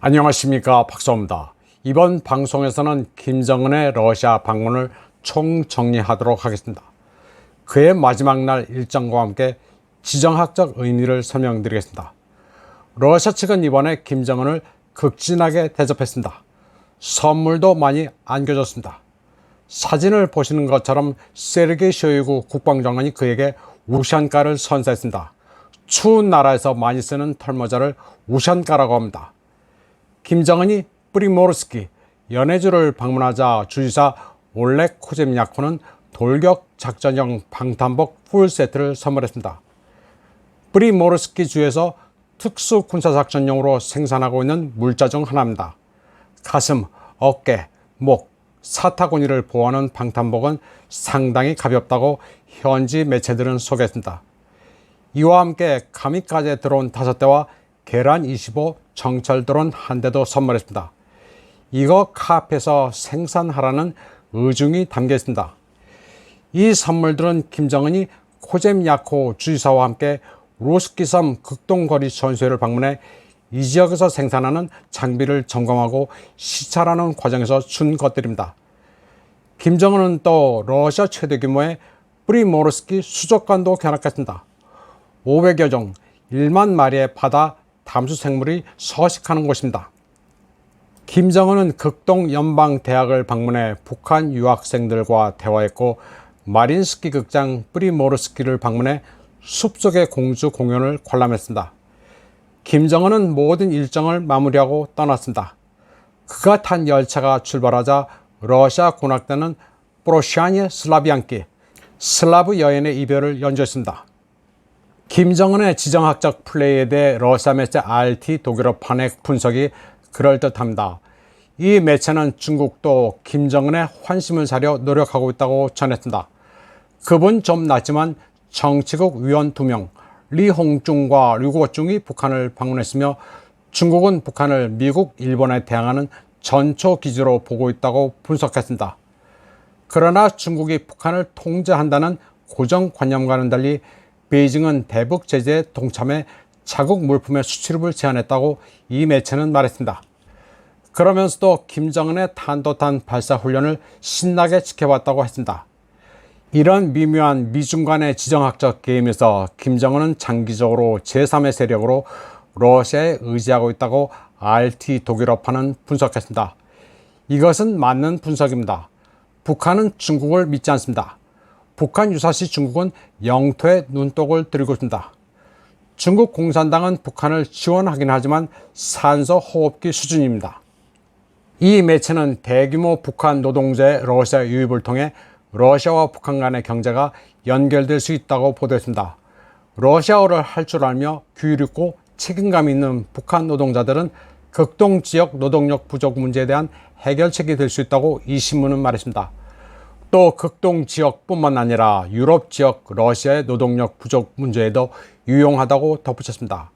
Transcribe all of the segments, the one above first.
안녕하십니까 박사입니다. 이번 방송에서는 김정은의 러시아 방문을 총정리하도록 하겠습니다. 그의 마지막 날 일정과 함께 지정학적 의미를 설명드리겠습니다. 러시아 측은 이번에 김정은을 극진하게 대접했습니다. 선물도 많이 안겨줬습니다. 사진을 보시는 것처럼 세르게이 쇼이구 국방장관이 그에게 우샨가를 선사했습니다. 추운 나라에서 많이 쓰는 털모자를 우샨가라고 합니다. 김정은이 프리모르스키 연해주를 방문하자 주지사 올렉 코제미야코는 돌격 작전용 방탄복 풀세트를 선물했습니다. 프리모르스키 주에서 특수 군사작전용으로 생산하고 있는 물자 중 하나입니다. 가슴, 어깨, 목, 사타구니를 보호하는 방탄복은 상당히 가볍다고 현지 매체들은 소개했습니다. 이와 함께 가미까지 들어온 다섯 대와 계란 25 정찰 드론 한 대도 선물했습니다. 이거 카페에서 생산하라는 의중이 담겨 있습니다. 이 선물들은 김정은이 코잼야코 주지사와 함께 로스키섬 극동거리 전소회를 방문해 이 지역에서 생산하는 장비를 점검하고 시찰하는 과정에서 준 것들입니다. 김정은은 또 러시아 최대 규모의 프리모르스키 수족관도 견학했습니다. 500여 종 1만 마리의 바다 담수 생물이 서식하는 곳입니다. 김정은은 극동 연방대학을 방문해 북한 유학생들과 대화했고 마린스키 극장 프리모르스키를 방문해 숲속의 공주 공연을 관람했습니다. 김정은은 모든 일정을 마무리하고 떠났습니다. 그가 탄 열차가 출발하자 러시아 군악대는 프로시아니 슬라비안키 슬라브 여인의 이별을 연주했습니다. 김정은의 지정학적 플레이에 대해 러시아 매체 RT 독일어 판핵 분석이 그럴듯합니다. 이 매체는 중국도 김정은의 환심을 사려 노력하고 있다고 전했습니다. 그분 좀 낫지만 정치국 위원 두 명, 리홍중과 류거중이 북한을 방문했으며 중국은 북한을 미국, 일본에 대항하는 전초 기지로 보고 있다고 분석했습니다. 그러나 중국이 북한을 통제한다는 고정관념과는 달리 베이징은 대북 제재에 동참해 자국 물품의 수출입을 제한했다고 이 매체는 말했습니다. 그러면서도 김정은의 탄도탄 발사 훈련을 신나게 지켜봤다고 했습니다. 이런 미묘한 미중 간의 지정학적 게임에서 김정은은 장기적으로 제3의 세력으로 러시아에 의지하고 있다고 RT 독일어파는 분석했습니다. 이것은 맞는 분석입니다. 북한은 중국을 믿지 않습니다. 북한 유사시 중국은 영토에 눈독을 들이고 있습니다. 중국 공산당은 북한을 지원하긴 하지만 산소 호흡기 수준입니다. 이 매체는 대규모 북한 노동자의 러시아 유입을 통해 러시아와 북한 간의 경제가 연결될 수 있다고 보도했습니다. 러시아어를 할 줄 알며 규율 있고 책임감 있는 북한 노동자들은 극동 지역 노동력 부족 문제에 대한 해결책이 될 수 있다고 이 신문은 말했습니다. 또 극동 지역뿐만 아니라 유럽 지역 러시아의 노동력 부족 문제에도 유용하다고 덧붙였습니다.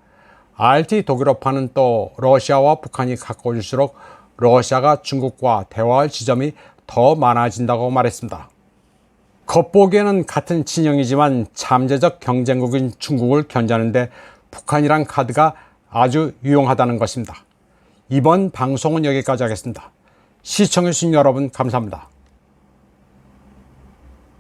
RT 독일어파는 또 러시아와 북한이 가까워질수록 러시아가 중국과 대화할 지점이 더 많아진다고 말했습니다. 겉보기에는 같은 진영이지만 잠재적 경쟁국인 중국을 견제하는데 북한이란 카드가 아주 유용하다는 것입니다. 이번 방송은 여기까지 하겠습니다. 시청해주신 여러분 감사합니다.